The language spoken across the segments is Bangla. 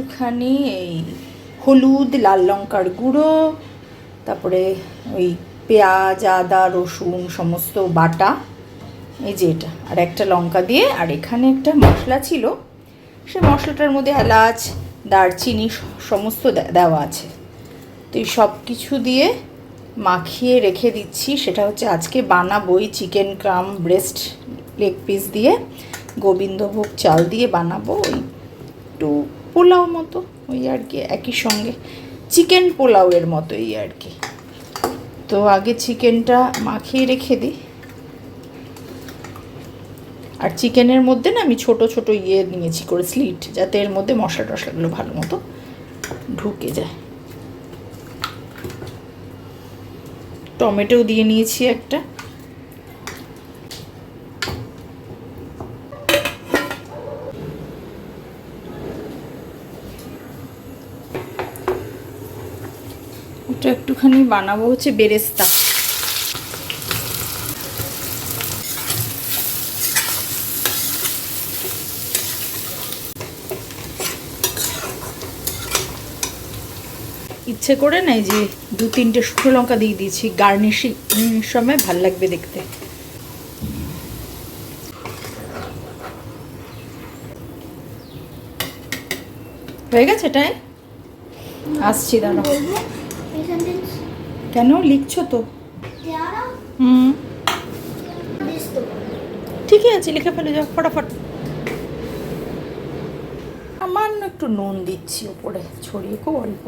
একটুখানি এই হলুদ, লাল লঙ্কার গুঁড়ো, তারপরে ওই পেঁয়াজ, আদা, রসুন, সমস্ত বাটা, এই যে এটা, আর একটা লঙ্কা দিয়ে, আর এখানে একটা মশলা ছিল। সে মশলাটার মধ্যে এলাচ, দারচিনি সমস্ত দেওয়া আছে। তো এই সব কিছু দিয়ে মাখিয়ে রেখে দিচ্ছি। সেটা হচ্ছে আজকে বানাবোই chicken crumb breast leg piece দিয়ে। গোবিন্দভোগ চাল দিয়ে বানাবো। ওই একটু পোলাও মতো, ওই আর কি, একই সঙ্গে। চিকেন পোলাওয়ের মতোই আর কি। তো আগে চিকেনটা মাখিয়ে রেখে দিই। আর চিকেনের মধ্যে না আমি ছোট ছোট ইয়ে নিয়েছি করে স্লিট, যাতে এর মধ্যে মশলা টশলাগুলো ভালো মতো ঢুকে যায়। টমেটো দিয়ে নিয়েছি একটা। একটুখানি বানাবো হচ্ছে বেরেস্তা। ইচ্ছে করে নাই যে দু তিনটে শুকনো লঙ্কা দিয়ে দিয়েছি, গার্নিশিং সময় ভালো লাগবে দেখতে। হয়ে গেছে এটাই আসছি দাঁড়া কেন লিখছো তো? হুম। ঠিকই আছে লিখে ফেলে যাও ফটাফট। সামান্য একটু নুন দিচ্ছি ওপরে ছড়িয়ে খুব অল্প।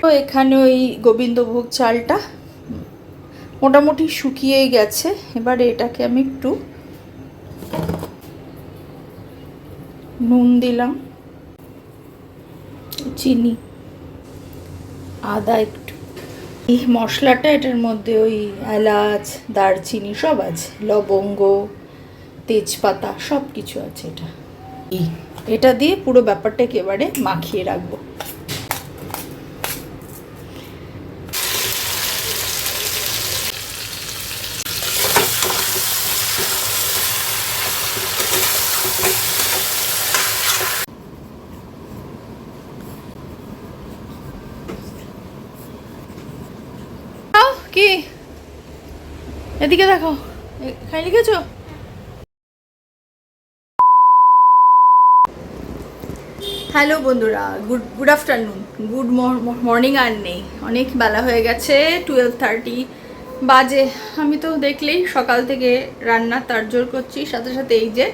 তো এখানে ওই গোবিন্দভোগ চালটা মোটামুটি শুকিয়েই গেছে এবারে এটাকে আমি একটু নুন দিলাম চিনি আদা একটু এই মশলাটা এটার মধ্যে ওই এলাচ দারচিনি সব আছে। লবঙ্গ তেজপাতা সব কিছু আছে এটা। এটা দিয়ে পুরো ব্যাপারটাকে এবারে মাখিয়ে রাখব। কি? এদিকে দেখো। খাই লিখেছো? হ্যালো বন্ধুরা, good good afternoon, good morning আর নেই। অনেক বেলা হয়ে গেছে টুয়েলভ থার্টি বাজে। আমি তো দেখলেই সকাল থেকে রান্না তাড়জোড় করছি, সাথে সাথে এই যে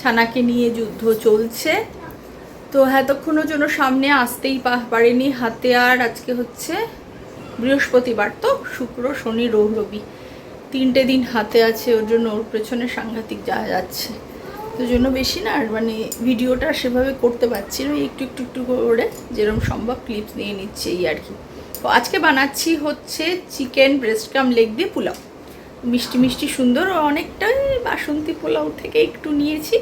ছানাকে নিয়ে যুদ্ধ চলছে। তো এতক্ষণের জন্য সামনে আসতেই পারিনি, হাতে আর আজকে হচ্ছে বৃহস্পতিবার তো শুক্র, শনি, রোহ, রবি। তিনটে দিন হাতে আছে, ওর জন্য ওর পেছনে সাংঘাতিক যাওয়া যাচ্ছে। তো জন্য বেশি না মানে ভিডিওটা সেভাবে করতে পারছি না, একটু একটু একটু করে যেরকম সম্ভব ক্লিপস নিয়ে নিচ্ছে এই আর কি। তো আজকে বানাচ্ছি হচ্ছে চিকেন ব্রেস্ট কাম লেগ দিয়ে পোলাও। মিষ্টি মিষ্টি, সুন্দর অনেকটাই বাসন্তী পোলাও থেকে একটু নিয়েছি।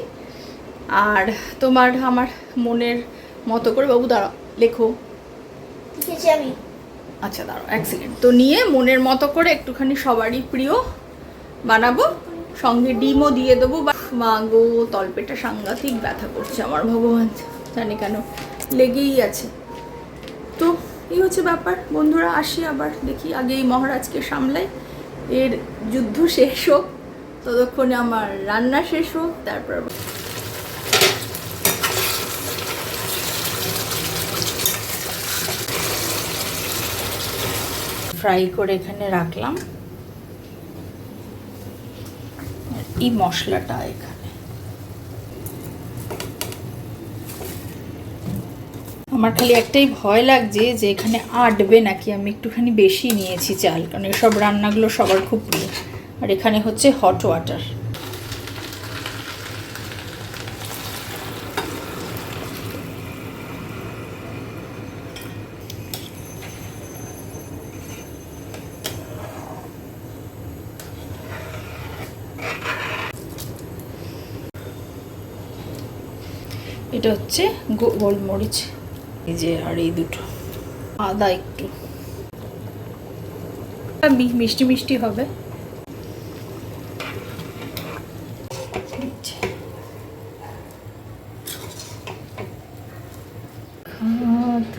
আর তোমার, আমার মনের মতো করে, বাবু দাঁড়াও, লেখো। আমি। আচ্ছা দাঁড়ো এক সেকেন্ড তো নিয়ে মনের মতো করে একটুখানি সবারই প্রিয় বানাবো, সঙ্গে ডিমও দিয়ে দেবো, বা মা গো তলপেটা সাংঘাতিক ব্যথা করছে আমার ভগবান, জানি কেন, লেগেই আছে। তো এই হচ্ছে ব্যাপার, বন্ধুরা, আসি আবার, দেখি আগে এই মহারাজকে সামলাই, এর যুদ্ধ শেষ হোক, ততক্ষণে আমার রান্না শেষ হোক, তারপর ফ্রাই করে এখানে রাখলাম। এই মশলাটা এখানে। আমার খালি একটাই ভয় লাগছে যে এখানে আটবে নাকি, আমি একটুখানি বেশি নিয়েছি চাল, কারণ এসব রান্নাগুলো সবার খুব প্রিয়। আর এখানে হচ্ছে হট ওয়াটার এটা হচ্ছে গো- গোলমরিচ এই যে আর এই দুটো আদা একটু মি- মিষ্টি মিষ্টি হবে साथ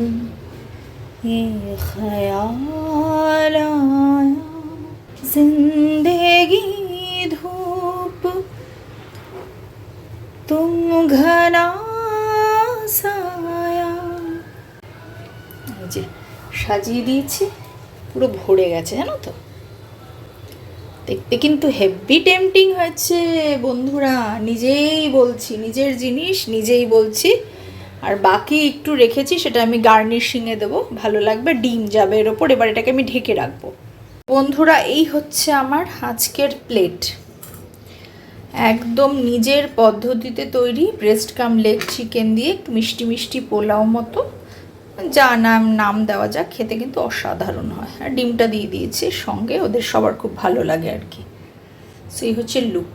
ये ख्याल आया जिंदगी धूप तुम घना সাজিয়ে দিয়েছি, পুরো ভরে গেছে, জানো তো? দেখতে কিন্তু হেভি টেম্পটিং হয়েছে, বন্ধুরা। নিজেই বলছি, নিজের জিনিস নিজেই বলছি। আর বাকি একটু রেখেছি, সেটা আমি গার্নিশিংয়ে দেবো। ভালো লাগবে, ডিম যাবে এর ওপর, এবার এটাকে আমি ঢেকে রাখব। বন্ধুরা, এই হচ্ছে আমার আজকের প্লেট একদম নিজের পদ্ধতিতে তৈরি ব্রেস্ট কাম লেগ চিকেন দিয়ে মিষ্টি মিষ্টি পোলাও মতো। যা নাম নাম দেওয়া যাক, খেতে কিন্তু অসাধারণ হয়। আর ডিমটা দিয়ে দিয়েছি সঙ্গে, ওদের সবার খুব ভালো লাগে আর কি। সেই হচ্ছে লুক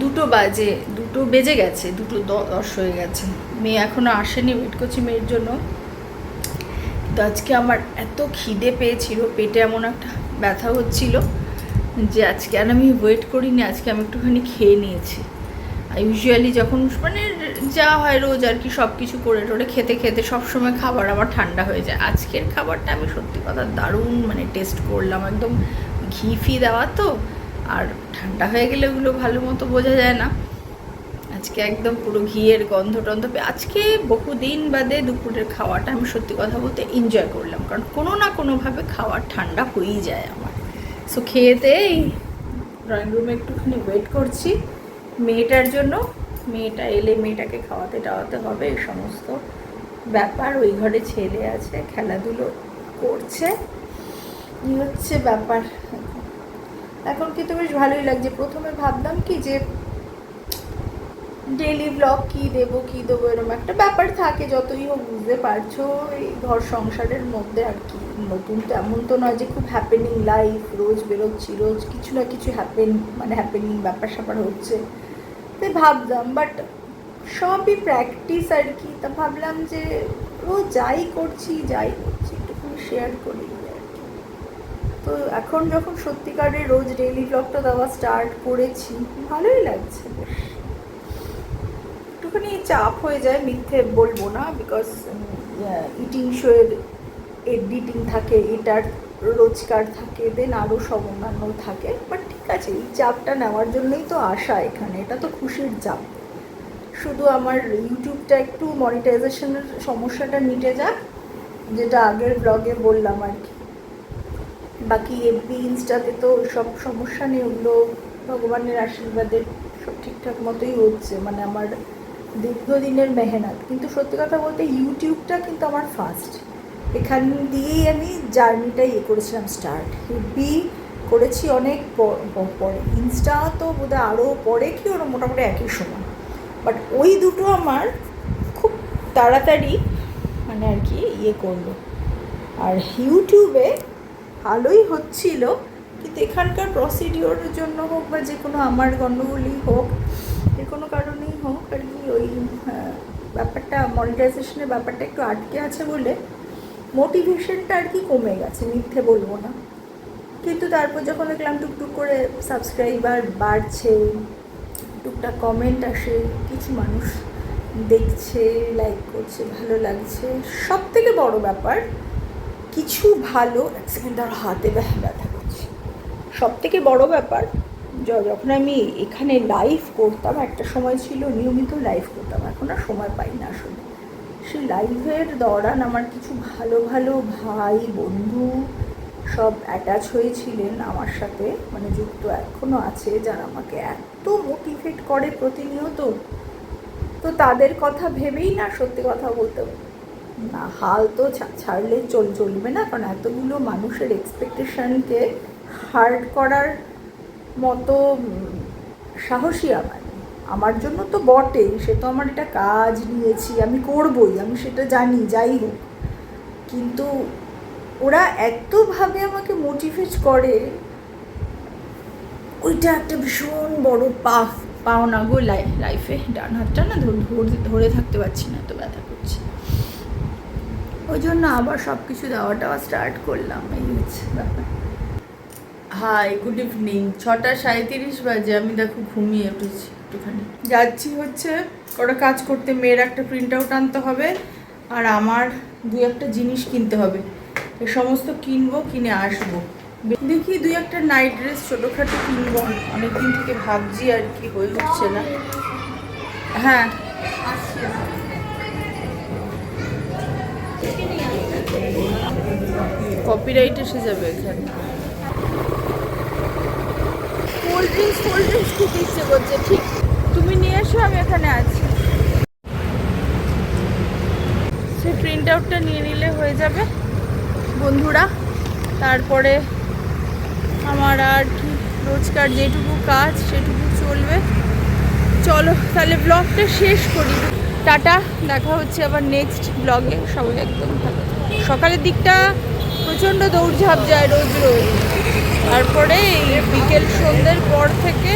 দুটো বাজে, দুটো বেজে গেছে, দুটো দশ হয়ে গেছে। মেয়ে এখনও আসেনি ওয়েট করছি মেয়ের জন্য। তো আজকে আমার এত খিদে পেয়েছিল, পেটে এমন একটা ব্যথা হচ্ছিল যে আজকে, আর আমি ওয়েট করিনি, আজকে আমি একটুখানি খেয়ে নিয়েছি। ইউজুয়ালি যখন মানে যা হয় রোজ আর কি সব কিছু করে টোরে খেতে খেতে সবসময় খাবার আমার ঠান্ডা হয়ে যায়। আজকের খাবারটা আমি সত্যি কথা দারুণ মানে টেস্ট করলাম একদম ঘি ফি দেওয়া তো, আর ঠান্ডা হয়ে গেলে ওগুলো ভালো মতো বোঝা যায় না। আজকে একদম পুরো ঘিয়ের গন্ধ টন্ধ আজকে বহুদিন বাদে দুপুরের খাওয়াটা আমি সত্যি কথা বলতে এনজয় করলাম। কারণ কোনো না কোনোভাবে খাওয়ার ঠান্ডা হয়েই যায় আমার। সো খেয়েতে এই ড্রয়িং রুমে একটুখানি ওয়েট করছি। মেয়েটার জন্য, মেয়েটা এলে মেয়েটাকে খাওয়াতে টাওয়াতে হবে, এই সমস্ত ব্যাপার। ওই ঘরে ছেলে আছে, খেলাধুলো করছে। এই হচ্ছে ব্যাপার। এখন কিন্তু বেশ ভালোই লাগছে। প্রথমে ভাবতাম কি যে ডেলি ব্লগ কি দেব, কি দেবো, এরকম একটা ব্যাপার থাকে, যতই হোক, বুঝতে পারছ? এই ঘর সংসারের মধ্যে আর কি, নতুন তো এমন তো নয় যে খুব হ্যাপেনিং লাইফ রোজ বেরোচ্ছি, রোজ কিছু না কিছু হ্যাপেন মানে হ্যাপেনিং ব্যাপার স্যাপার হচ্ছে। তাই ভাবলাম বাট সবই প্র্যাকটিস আর কি, তা ভাবলাম যে ও যাই করছি যাই করছি, একটুখানি শেয়ার করি তো এখন যখন সত্যিকারের রোজ ডেইলি ব্লগটা দেওয়া স্টার্ট করেছি, ভালোই লাগছে বেশ। একটুখানি চাপ হয়ে যায়, মিথ্যে বলব না বিকজ ইটিং শোয়ের এডিটিং থাকে, এটার রোজগার থাকে দেন আরও সব অন্যান্য থাকে বাট ঠিক আছে, এই চাপটা নেওয়ার জন্যই তো আসা এখানে, এটা তো খুশির চাপ। শুধু আমার ইউটিউবটা একটু মনিটাইজেশনের সমস্যাটা মিটে যাক, যেটা আগের ব্লগে বললাম আর কি। বাকি এফবি ইনস্টাতে তো সব সমস্যা নেই, ওগুলো ভগবানের আশীর্বাদে সব ঠিকঠাক মতোই হচ্ছে মানে আমার দীর্ঘদিনের মেহনত। কিন্তু সত্যি কথা বলতে ইউটিউবটা কিন্তু আমার ফার্স্ট এখান দিয়েই আমি জার্নিটা ইয়ে করেছিলাম স্টার্ট হেভি করেছি অনেক পরে। ইনস্টা তো বোধহয় আরও পরে কি ওরা মোটামুটি একই সময়। বাট ওই দুটো আমার খুব তাড়াতাড়ি মানে আর কি ইয়ে করল। আর ইউটিউবে ভালোই হচ্ছিল, কিন্তু এখানকার প্রসিডিওর জন্য হোক বা যে কোনো আমার গণ্ডগোলই হোক যে কোনো কারণেই হোক আর কি ওই আহ, ব্যাপারটা মনিটাইজেশনের ব্যাপারটা একটু আটকে আছে বলে মোটিভেশনটা আর কি কমে গেছে মিথ্যে বলব না। কিন্তু তারপর যখন দেখলাম টুকটুক করে সাবস্ক্রাইবার বাড়ছে টুকটাক কমেন্ট আসে কিছু মানুষ দেখছে লাইক করছে ভালো লাগছে। সব থেকে বড় ব্যাপার কিছু ভালো এক সেকেন্ড আর হাতে ব্যা- ব্যথা করছে। সব থেকে বড় ব্যাপার যখন আমি এখানে লাইভ করতাম, একটা সময় ছিল নিয়মিত লাইভ করতাম, এখন আর সময় পাই না আসলে। সেই লাইভের দৌড়ান আমার কিছু ভালো ভালো ভাই, বন্ধু সব অ্যাটাচ হয়েছিলেন আমার সাথে মানে যুক্ত এখনও আছে, যারা আমাকে এত মোটিভেট করে প্রতিনিয়ত। তো তাদের কথা ভেবেই না সত্যি কথা বলতে না, হাল তো ছাড়লে চল চলবে না, কারণ এতগুলো মানুষের এক্সপেকটেশনকে হার্ড করার মতো সাহসী আমার। আমার জন্য তো বটেই, সে তো আমার এটা কাজ নিয়েছি, আমি করবই, আমি সেটা জানি, যাই হোক। কিন্তু ওরা এতভাবে আমাকে মোটিভেট করে, ওইটা একটা ভীষণ বড় পা পাওনা গো লাইফে ডান হাতটা না ধর- থাকতে পারছি না, এত ব্যথা করছে। ওই জন্য আবার সব কিছু দেওয়া টাওয়া স্টার্ট করলাম, এই হচ্ছে ব্যাপার। হাই গুড ইভিনিং ছটা সাঁত্রিশ বাজে আমি দেখো ঘুমিয়ে উঠেছি একটুখানি। যাচ্ছি হচ্ছে ওরা কাজ করতে মেয়ের একটা প্রিন্ট আউট আনতে হবে আর আমার দু একটা জিনিস কিনতে হবে। এ সমস্ত কিনবো কিনে আসব। দেখি দুই একটা নাইট ড্রেস ছোটোখাটো কিনবো। অনেকদিন থেকে ভাবছি আর কি হয়ে উঠছে না। হ্যাঁ। কপিরাইট এসে যাবে এখানে। কোল্ড ড্রিঙ্কস কোল্ড ড্রিঙ্কস খেতে ইচ্ছে করছে। ঠিক, তুমি নিয়ে এসো, আমি এখানে আছি। সে প্রিন্ট আউটটা নিয়ে নিলে হয়ে যাবে। বন্ধুরা, তারপরে আমার আর কি রোজকার যেটুকু কাজ, সেটুকু চলবে। চলো, তাহলে ব্লগটা শেষ করি। টাটা, দেখা হচ্ছে আবার নেক্সট ব্লগে সবাই একদম ভালো সকালের দিকটা প্রচণ্ড দৌড়ঝাঁপ যায় রোজ রোজ। তারপরে এই বিকেল সন্ধ্যের পর থেকে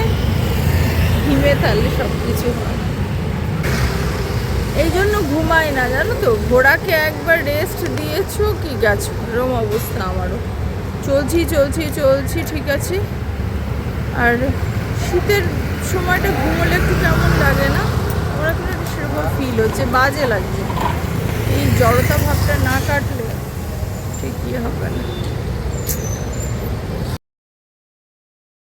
হিমে তাহলে সব কিছু হয়। এই জন্য ঘুমাই না, জানো তো? ঘোড়াকে একবার রেস্ট দিয়েছ কি গেছো? এরম অবস্থা আমারও। চলছি চলছি চলছি, ঠিক আছে। আর শীতের সময়টা ঘুমোলে একটু কেমন লাগে না? আমার কিন্তু সেরকম ফিল হচ্ছে, বাজে লাগছে। এই জড়তা ভাবটা না কাটলে ঠিকই হবে না।